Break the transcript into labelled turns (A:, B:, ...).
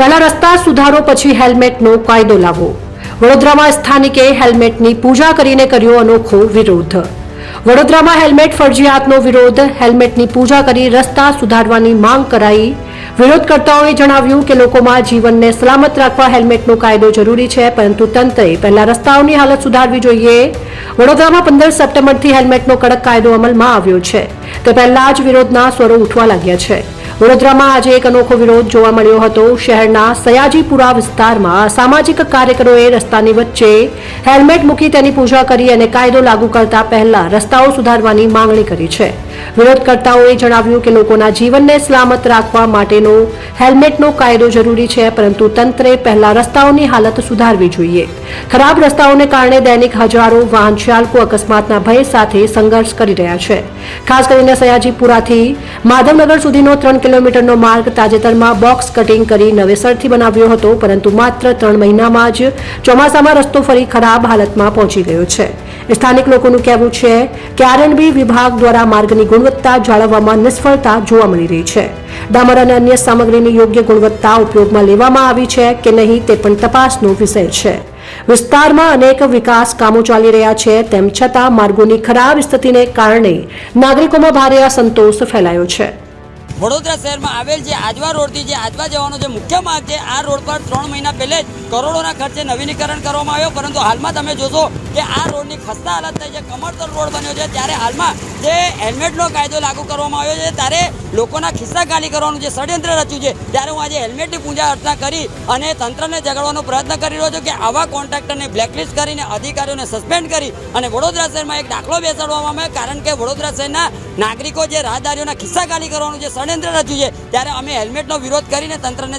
A: પહેલા રસ્તા સુધારો, પછી હેલ્મેટનો કાયદો લાવો વડોદરામાં સ્થાનિકે હેલ્મેટની પૂજા કરીને કર્યો અનોખો વિરોધ. વડોદરામાં હેલ્મેટ ફરજિયાતનો વિરોધ, હેલ્મેટની પૂજા કરી રસ્તા સુધારવાની માંગ કરાઈ. વિરોધકર્તાઓએ જણાવ્યું કે લોકોમાં જીવનને સલામત રાખવા હેલ્મેટનો કાયદો જરૂરી છે, પરંતુ તંત્રે પહેલા રસ્તાઓની હાલત સુધારવી જોઈએ. વડોદરામાં પંદર સપ્ટેમ્બરથી હેલ્મેટનો કડક કાયદો અમલમાં આવ્યો છે. તે પહેલા જ વિરોધના સ્વરો ઉઠવા લાગ્યા છે. વડોદરામાં આજે એક અનોખો વિરોધ જોવા મળ્યો હતો. શહેરના સયાજીપુરા વિસ્તારમાં સામાજિક કાર્યકરોએ રસ્તાની વચ્ચે હેલ્મેટ મૂકી તેની પૂજા કરી અને કાયદો લાગુ કરતા પહેલા રસ્તાઓ સુધારવાની માંગણી કરી છે. વિરોધકર્તાઓએ જણાવ્યું કે લોકોના જીવનને સલામત રાખવા માટેનો હેલ્મેટનો કાયદો જરૂરી છે, પરંતુ તંત્રે પહેલા રસ્તાઓની હાલત સુધારવી જોઈએ. ખરાબ રસ્તાઓને કારણે દૈનિક હજારો વાહન ચાલકો અકસ્માતના ભય સાથે સંઘર્ષ કરી રહ્યા છે. ખાસ કરીને સયાજીપુરાથી માધવનગર સુધીનો ત્રણ કિલોમીટરનો માર્ગ તાજેતરમાં બોક્સ કટિંગ કરી નવેસરથી બનાવ્યો હતો, પરંતુ માત્ર ત્રણ મહિનામાં જ ચોમાસામાં રસ્તો ફરી ખરાબ હાલતમાં પહોંચી ગયો છે. સ્થાનિક લોકોનું કહેવું છે કે આરએનબી વિભાગ દ્વારા માર્ગની ગુણવત્તા જાળવવામાં નિષ્ફળતા જોવા મળી રહી છે. ડામર અને અન્ય સામગ્રીની યોગ્ય ગુણવત્તા ઉપયોગમાં લેવામાં આવી છે કે નહીં તે પણ તપાસનો વિષય છે. વિસ્તારમાં અનેક વિકાસ કામો ચાલી રહ્યા છે, તેમ છતાં માર્ગોની ખરાબ સ્થિતિને કારણે નાગરિકોમાં ભારે અસંતોષ ફેલાયો છે.
B: વડોદરા શહેરમાં આવેલ જે આજવા રોડથી જે આજવા જવાનો જે મુખ્ય માર્ગ છે, આ રોડ પર ત્રણ મહિના પહેલે જ કરોડોના ખર્ચે નવીનીકરણ કરવામાં આવ્યો. પરંતુ હાલમાં તમે જોશો કે આ રોડની ખસ્તા હાલત થઈ છે. કમરતર રોડ બન્યો છે. ત્યારે હાલમાં જે હેલ્મેટનો કાયદો લાગુ કરવામાં આવ્યો છે. ત્યારે લોકોના ખિસ્સા ખાલી કરવાનું જે ષડયંત્ર રચ્યું છે, ત્યારે હું આજે હેલ્મેટની પૂજા અર્ચના કરી અને તંત્રને જગાડવાનો પ્રયત્ન કરી રહ્યો છું કે આવા કોન્ટ્રાક્ટરને બ્લેકલિસ્ટ કરીને, અધિકારીઓને સસ્પેન્ડ કરી અને વડોદરા શહેરમાં એક દાખલો બેસાડવામાં આવે કારણ કે વડોદરા શહેરના નાગરિકો જે રાહદારીઓના ખિસ્સા ખાલી કરવાનું જે ષડયંત્ર રચ્યું છે ત્યારે અમે હેલ્મેટનો વિરોધ કરીને તંત્રને